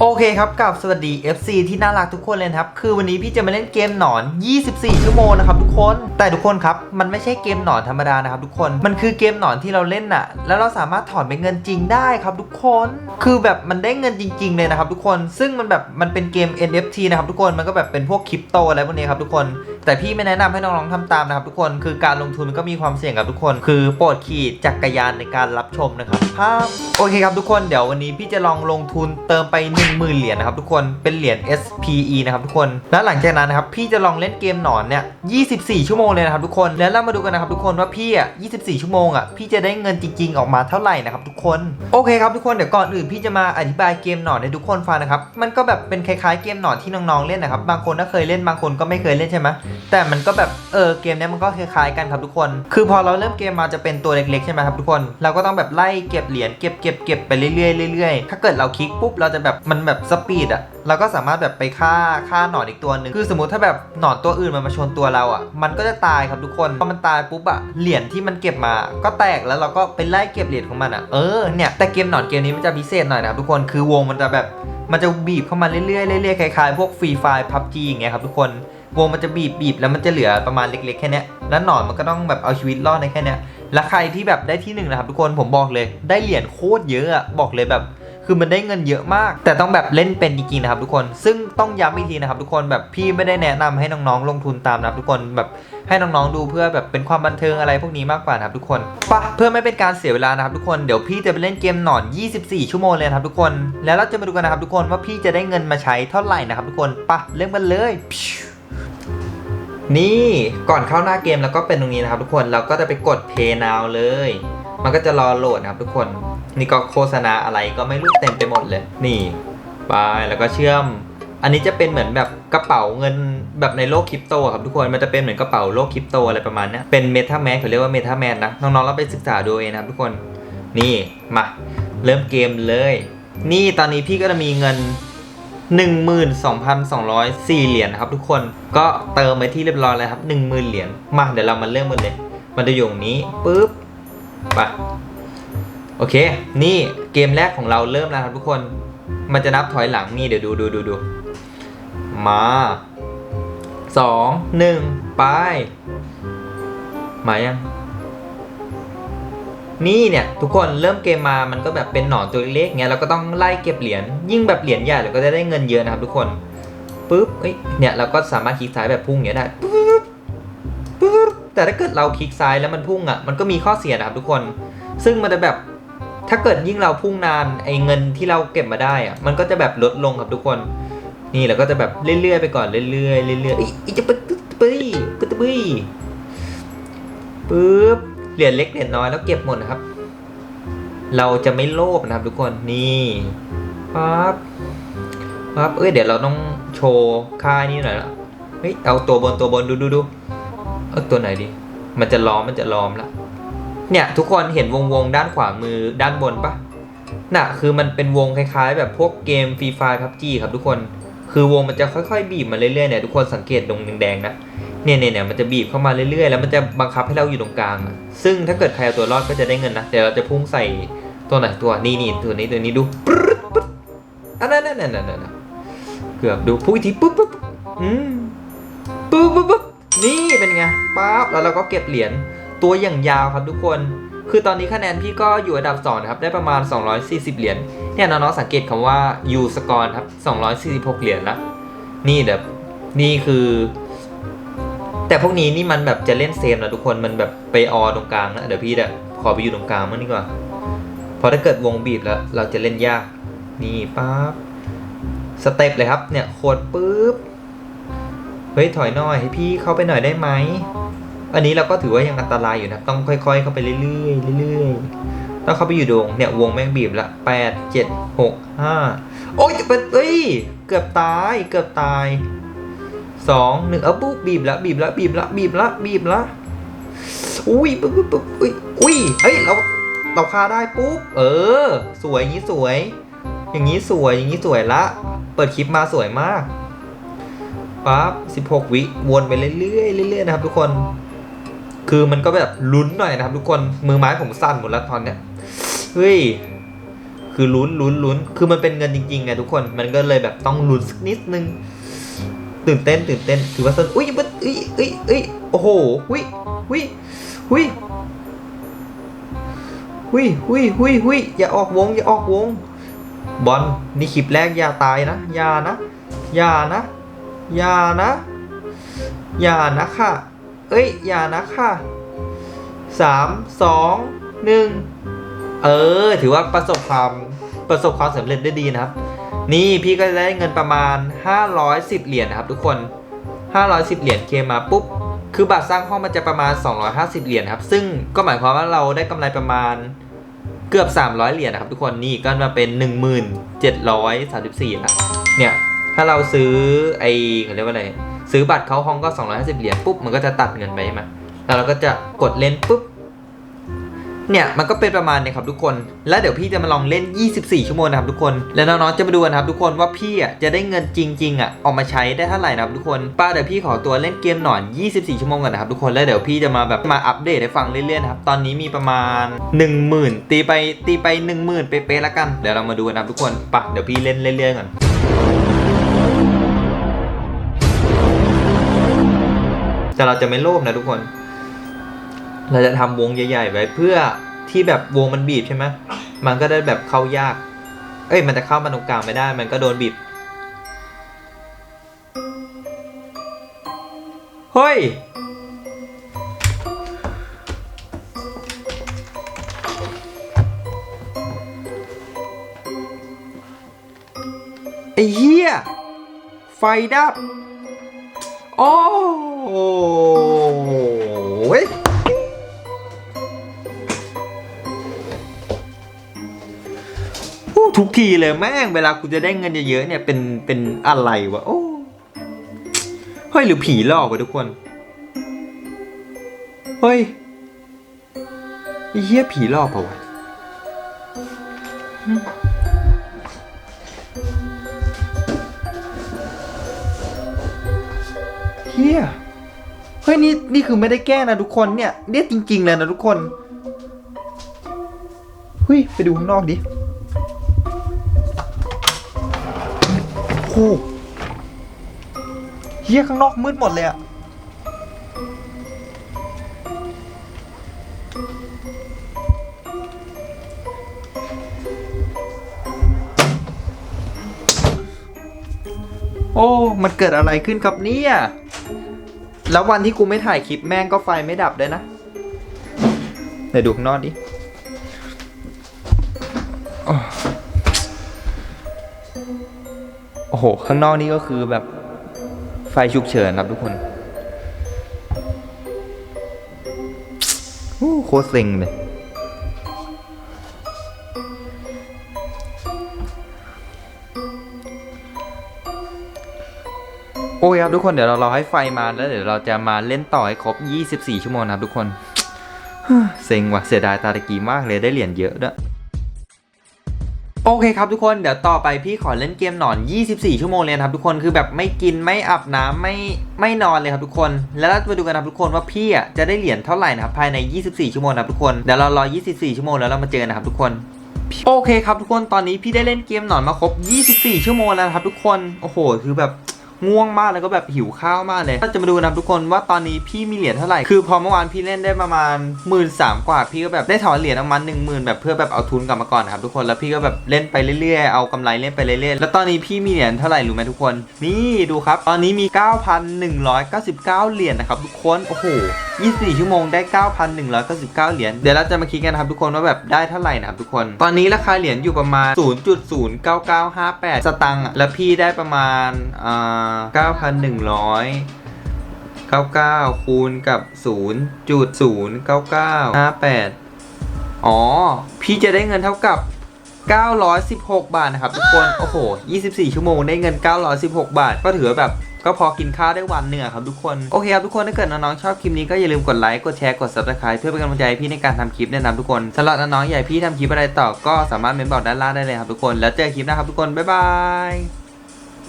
โอเคครับกับสวัสดี FC ที่น่ารักทุกคนเลยครับ คือวันนี้พี่จะมาเล่นเกมหนอน 24 ชั่วโมงนะครับทุกคน แต่ทุกคนครับ มันไม่ใช่เกมหนอนธรรมดานะครับทุกคน มันคือเกมหนอนที่เราเล่นน่ะ แล้วเราสามารถถอนเป็นเงินจริงได้ครับทุกคน คือแบบมันได้เงินจริง ๆ เลยนะครับทุกคน ซึ่งมันแบบมันเป็นเกม NFT นะครับทุกคน มันก็แบบเป็นพวกคริปโตอะไรพวกนี้ครับทุกคน แต่พี่ไม่แนะนำให้น้องๆทำตามนะครับทุกคนคือการลงทุนมันก็มีความเสี่ยงครับทุกคน คือโปรดขี่จักรยานในการรับชมนะครับภาพโอเคครับทุกคนเดี๋ยววันนี้พี่จะลองลงทุนเติมไป 10,000เหรียญนะครับทุกคนเป็นเหรียญ SPE นะครับทุกคน แล้วหลังจากนั้นนะครับพี่จะลองเล่นเกมหนอนเนี่ย 24 ชั่วโมงเลยนะครับทุกคนแล้วเรามาดูกันนะครับทุกคนว่าพี่อะ 24 ชั่วโมงอะพี่จะได้เงินจริงๆ ออกมาเท่าไหร่นะครับทุกคนโอเคครับทุกคนเดี๋ยวก่อนอื่นพี่จะมาอธิบายเกมหนอนให้ทุกคนฟังนะครับมันก็แบบเป็นคล้ายๆเกมหนอนที่น้องๆเล่นนะครับบางคนก็เคยเล่นบางคนก็ไม่เคยเล่นใช่ไหมแต่มันก็แบบเออเกมเนี้ยมันก็คล้ายๆกันครับทุกคน คือพอเราเริ่มเกมมาจะเป็นตัวเล็กๆใช่ไหมครับทุกคน เราก็ต้องแบบไล่เก็บเหรียญเก็บเก็บเก็บไปเรื่อยๆเรื่อยๆถ้าเกิดเราคลิกปุ๊บเราจะแบบมันแบบสปีดอะเราก็สามารถแบบไปฆ่าฆ่าหนอนอีกตัวหนึ่งคือสมมติถ้าแบบหนอนตัวอื่นมันมาชนตัวเราอะ มันก็จะตายครับทุกคนพอมันตายปุ๊บอะเหรียญที่มันเก็บมาก็แตกแล้วเราก็ไปไล่เก็บเหรียญของมันอะเออเนี่ยแต่เกมหนอนเกมนี้มันจะพิเศษหน่อยนะครับทุกคนคือวงมันจะแบบมันจะบีบเข้ามาเรื่อยๆเรื่อยๆคล้ายๆพวกฟรีไฟพับจีอย่างเงี้ยครับทุกคน วงมันจะบีบบีบแล้วมันจะเหลือประมาณเล็กๆแค่เนี้ยแล้วหนอนมันก็ต้องแบบเอาชีวิตรอดในแค่เนี้ยแล้วใครที่แบบได้ที่หนึ่งนะครับทุกคนผมบอกเลย ได้เหรียญโคตรเยอะอะบอกเลยแบบคือมันได้เงินเยอะมาก แต่ต้องแบบเล่นเป็นจริงๆนะครับทุกคนซึ่งต้องย้ำอีกทีนะครับทุกคนแบบพี่ไม่ได้แนะนำให้น้องๆลงทุนตามนะครับทุกคนแบบให้น้องๆดูเพื่อแบบเป็นความบันเทิงอะไรพวกนี้มากกว่านะครับทุกคนปะเพื่อไม่เป็นการเสียเวลานะครับทุกคนเดี๋ยวพี่จะไปเล่นเกมหนอน 24 ชั่วโมงเลยนะครับทุกคน แล้วเราจะมาดูกันนะครับทุกคนว่าพี่จะได้เงินมาใช้เท่าไหร่นะครับทุกคนปะเริ่มกันเลย นี่ก่อนเข้าหน้าเกมแล้วก็เป็นตรงนี้นะครับทุกคนเราก็จะไปกด Pay Now เลย มันก็จะรอโหลดนะครับทุกคน นี่ก็โฆษณาอะไรก็ไม่รู้เต็มไปหมดเลย นี่ไปแล้วก็เชื่อม อันนี้จะเป็นเหมือนแบบกระเป๋าเงินแบบในโลกคริปโตครับทุกคนมันจะเป็นเหมือนกระเป๋าโลกคริปโตอะไรประมาณนี้เป็นเมทาแมนเขาเรียกว่าเมทาแมนนะน้องๆเราไปศึกษาดูเองนะครับทุกคนนี่มาเริ่มเกมเลย นี่ตอนนี้พี่ก็จะมีเงิน 12,204 เหรียญนะครับทุกคนก็เติมไปที่เรียบร้อยแล้วครับ 10,000 เหรียญมาเดี๋ยวเรามาเริ่มกันเลยมันจะอยู่ตรงนี้ปุ๊บไปโอเค นี่เกมแรกของเราเริ่มแล้วครับทุกคน มันจะนับถอยหลังนี่เดี๋ยวดูดูดูดูมาสองหนึ่งไป มายัง นี่เนี่ยทุกคนเริ่มเกมมามันก็แบบเป็นหนอนตัวเล็กเงี้ยเราก็ต้องไล่เก็บเหรียญยิ่งแบบเหรียญใหญ่เราก็จะได้เงินเยอะนะครับทุกคนปุ๊บเอ้ยเนี่ยเราก็สามารถคลิกซ้ายแบบพุ่งอย่างเงี้ยได้ปุ๊บปุ๊บแต่ถ้าเกิดเราคลิกซ้ายแล้วมันพุ่งอะมันก็มีข้อเสียนะครับทุกคน ซึ่งมันจะแบบถ้าเกิดยิ่งเราพุ่งนานไอ้เงินที่เราเก็บมาได้อะมันก็จะแบบลดลงครับทุกคน นี่เราก็จะแบบเรื่อยๆไปก่อนเรื่อยๆเรื่อยๆอีจะปึ๊บปึ๊บปึ๊บปึ๊บปึ๊บปึ๊บ เหรียญเล็กเหรียญน้อยแล้วเก็บหมดนะครับ เราจะไม่โลภนะครับ ทุกคนนี่ปั๊บปั๊บเอ้ยเดี๋ยวเราต้องโชว์ค่านี่หน่อยละเฮ้ยเอาตัวบนตัวบนดูดูดูเออตัวไหนดี มันจะล้อมมันจะล้อมละเนี่ยทุกคนเห็นวงวงด้านขวามือด้านบนปะน่ะคือมันเป็นวงคล้ายๆ แบบพวกเกมฟรีไฟพับจีครับทุกคน คือวงมันจะค่อยๆ บีบมาเรื่อยๆเนี่ยทุกคนสังเกตตรงแดงๆนะ เนี่ยเนี่ยเนี่ยมันจะบีบเข้ามาเรื่อยๆ แล้วมันจะบังคับให้เราอยู่ตรงกลาง ซึ่งถ้าเกิดใครเอาตัวรอดก็จะได้เงินนะ เดี๋ยวเราจะพุ่งใส่ตัวไหนตัวนี่นี่ตัวนี้ตัวนี้ดูปึ๊ดปึ๊ดอันนั้นนั่นนั่นนั่นเกือบดูพุ่งอีกทีปุ๊บปุ๊บอืมปุ๊บปุ๊บปุ๊บนี่เป็นไงปั๊บแล้วเราก็เก็บเหรียญตัวอย่างยาวครับทุกคน คือตอนนี้คะแนนพี่ก็อยู่อันดับ2นะครับได้ประมาณ 240 เหรียญเนี่ยน้องๆสังเกตคำว่า U score ครับ246 เหรียญละนี่แบบนี่คือ แต่พวกนี้นี่มันแบบจะเล่นเซมนะทุกคนมันแบบไปออตรงกลางนะเดี๋ยวพี่จะขอไปอยู่ตรงกลางมั่งดีกว่าพราะถ้าเกิดวงบีบแล้ว เราจะเล่นยาก นี่ปั๊บสเต็ปเลยครับ เนี่ยโคดปุ๊บเฮ้ยถอยหน่อยให้พี่เข้าไปหน่อยได้ไหมอันนี้เราก็ถือว่ายังอันตรายอยู่นะต้องค่อย ๆ เข้าไปเรื่อยๆเรื่อยๆต้องเข้าไปอยู่ดวงเนี่ยวงแม่งบีบละแปดเจ็ดหกห้าโอ้ยเป็นเอ้ยเกือบตายเกือบตาย สองหนึ่งเอาปุ๊บบีบละบีบละบีบละบีบละบีบละอุ้ยปุ๊บปุ๊บปุ๊บอุ้ยอุ้ยเฮ้ยเราเราคาได้ปุ๊บเออ สวยอย่างนี้สวย อย่างนี้สวยอย่างนี้สวยละ เปิดคลิปมาสวยมากปั๊บ16วิวนไปเรื่อยๆเรื่อยๆนะครับ ทุกคน คือมันก็แบบลุ้นหน่อยนะครับ ทุกคนมือไม้ผมสั่นหมดแล้วตอนเนี้ยเฮ้ยคือลุ้นลุ้นลุ้นคือมันเป็นเงินจริงๆไงทุกคนมันก็เลยแบบต้องลุ้นสักนิดนึง ตื่นเต้นตื่นเต้นถือว่าสนอุ้ยมันอุ้ยอุ้ยอุ้ยโอ้โหอุ้ยอุ้ยอุ้ยอุ้ยอุ้ยอุ้ยอุ้ยอย่าออกวงอย่าออกวง บอลนี่คลิปแรกอย่าตายนะอย่านะอย่านะอย่านะอย่านะค่ะเอ้ยอย่านะค่ะสามสองหนึ่งเออ ถือว่าประสบความประสบความสำเร็จได้ดีนะครับ นี่พี่ก็ได้เงินประมาณ 510 เหรียญนะครับทุกคน 510 เหรียญเคมาปุ๊บ คือบัตรสร้างห้องมันจะประมาณ 250 เหรียญครับ ซึ่งก็หมายความว่าเราได้กำไรประมาณเกือบ 300 เหรียญนะครับทุกคน นี่ก็มาเป็น 1734แล้วเนี่ย ถ้าเราซื้อไอเขาเรียกว่าอะไร ซื้อบัตรเขาห้องก็ 250 เหรียญปุ๊บ มันก็จะตัดเงินไปใช่ไหมแล้วเราก็จะกดเล่นปุ๊บ เนี่ยมันก็เป็นประมาณเนี่ยครับทุกคน แล้วเดี๋ยวพี่จะมาลองเล่น 24 ชั่วโมงนะครับทุกคน แล้วน้องๆจะมาดูกันะครับทุกคนว่าพี่อะจะได้เงินจริงๆอะออกมาใช้ได้เท่าไหร่นะครับทุกคนป้าเดี๋ยวพี่ขอตัวเล่นเกมหนอน 24 ชั่วโมงก่อนนะครับทุกคน แล้วเดี๋ยวพี่จะมาแบบมาอัปเดตให้ฟังเรื่อยๆนะครับ ตอนนี้มีประมาณ 10,000 ตีไปตีไป 10,000 เป๊ะๆแล้วกัน เดี๋ยวเรามาดูกันนะครับทุกคนไปะเดี๋ยวพี่เล่นเรื่อยๆก่อนแต่เราจะไม่โลภนะทุกคน เราจะทำวงใหญ่ๆไว้เพื่อที่แบบวงมันบีบใช่ไหมมันก็ได้แบบเข้ายาก เอ้ย มันจะเข้ามาตรงกลางไม่ได้ มันก็โดนบีบ เฮ้ย ไอ้เหี้ย ไฟดับ โอ้โห ทุกทีเลยแม่งเวลากูจะได้เงินเยอะๆเนี่ยเป็นเป็นอะไรวะโอ้เฮ้ยหรือผีหลอกวะทุกคนเฮ้ยเหี้ยผีหลอกเปล่าวะเฮียเฮ้ยนี่นี่คือไม่ได้แก้นะทุกคนเนี่ยเนี่ยจริงๆเลยนะทุกคนเฮ้ยไปดูข้างนอกดิ โหเฮียข้างนอกมืดหมดเลยอะโอ้ มันเกิดอะไรขึ้นครับเนี่ย แล้ววันที่กูไม่ถ่ายคลิปแม่งก็ไฟไม่ดับเลยนะเดี๋ยวดูข้างนอกดิ โอ้โอ้โห ข้างนอกนี่ก็คือแบบไฟฉุกเฉินครับทุกคนโอ้โคตรเซ็งเลยโอเคครับทุกคนเดี๋ยวเรารอให้ไฟมาแล้วเดี๋ยวเราจะมาเล่นต่อให้ครบ 24 ชั่วโมงนะครับทุกคน เซ็งว่ะเสียดายตาตะกี้มากเลยได้เหรียญเยอะด้วย โอเคครับทุกคนเดี๋ยวต่อไปพี่ขอเล่นเกมหนอน 24 ชั่วโมงเลยครับทุกคนคือแบบไม่กินไม่อาบน้ำไม่ไม่นอนเลยครับทุกคน แล้วเราจะมาดูกันนะครับทุกคนว่าพี่อะจะได้เหรียญเท่าไหร่นะครับภายใน 24 ชั่วโมงนะครับทุกคนเดี๋ยวเรารอ 24 ชั่วโมงแล้วเรามาเจอกันนะครับทุกคนโอเคครับทุกคนตอนนี้พี่ได้เล่นเกมหนอนมาครบ 24 ชั่วโมงแล้วครับทุกคนโอ้โห คือแบบ ง่วงมากแล้วก็แบบหิวข้าวมากเลยก็จะมาดูนะครับทุกคนว่าตอนนี้พี่มีเหรียญเท่าไหร่ คือพอเมื่อวานพี่เล่นได้ประมาณหมื่นสามกว่า พี่ก็แบบได้ถอนเหรียญออกมาหนึ่งหมื่นแบบเพื่อแบบเอาทุนกลับมาก่อนนะครับทุกคน แล้วพี่ก็แบบเล่นไปเรื่อยๆ เอากำไรเล่นไปเรื่อยๆ แล้วตอนนี้พี่มีเหรียญเท่าไหร่รู้ไหมทุกคน นี่ดูครับ ตอนนี้มี 9,199 เหรียญนะครับทุกคน โอ้โห24 ชั่วโมงได้ 9,199 เหรียญ เดี๋ยวเราจะมาคิดกันครับทุกคนว่าแบบได้เท่าไหร่นะครับทุกคน ตอนนี้ราคาเหรียญอยู่ประมาณ 0.09958 สตังค์แล้วพี่ได้ประมาณอ่า9,100 99 คูณกับ 0.09958 อ๋อ พี่จะได้เงินเท่ากับ 916 บาทนะครับทุกคน โอ้โห 24 ชั่วโมงได้เงิน 916 บาท ก็ถือว่าแบบก็พอกินข้าวได้วันหนึ่งอครับทุกคน โอเคครับทุกคนถ้าเกิดน้องๆชอบคลิปนี้ก็อย่าลืมกดไลค์ กดแชร์ กด subscribe เพื่อเป็นกำลังใจให้พี่ในการทำคลิปแนะนำทุกคนสำหรับน้องๆอยากให้พี่ทำคลิปอะไรต่อก็สามารถเมนบอกด้านล่างได้เลยครับทุกคน แล้วเจอคลิปหน้าครับทุกคน บ๊ายบาย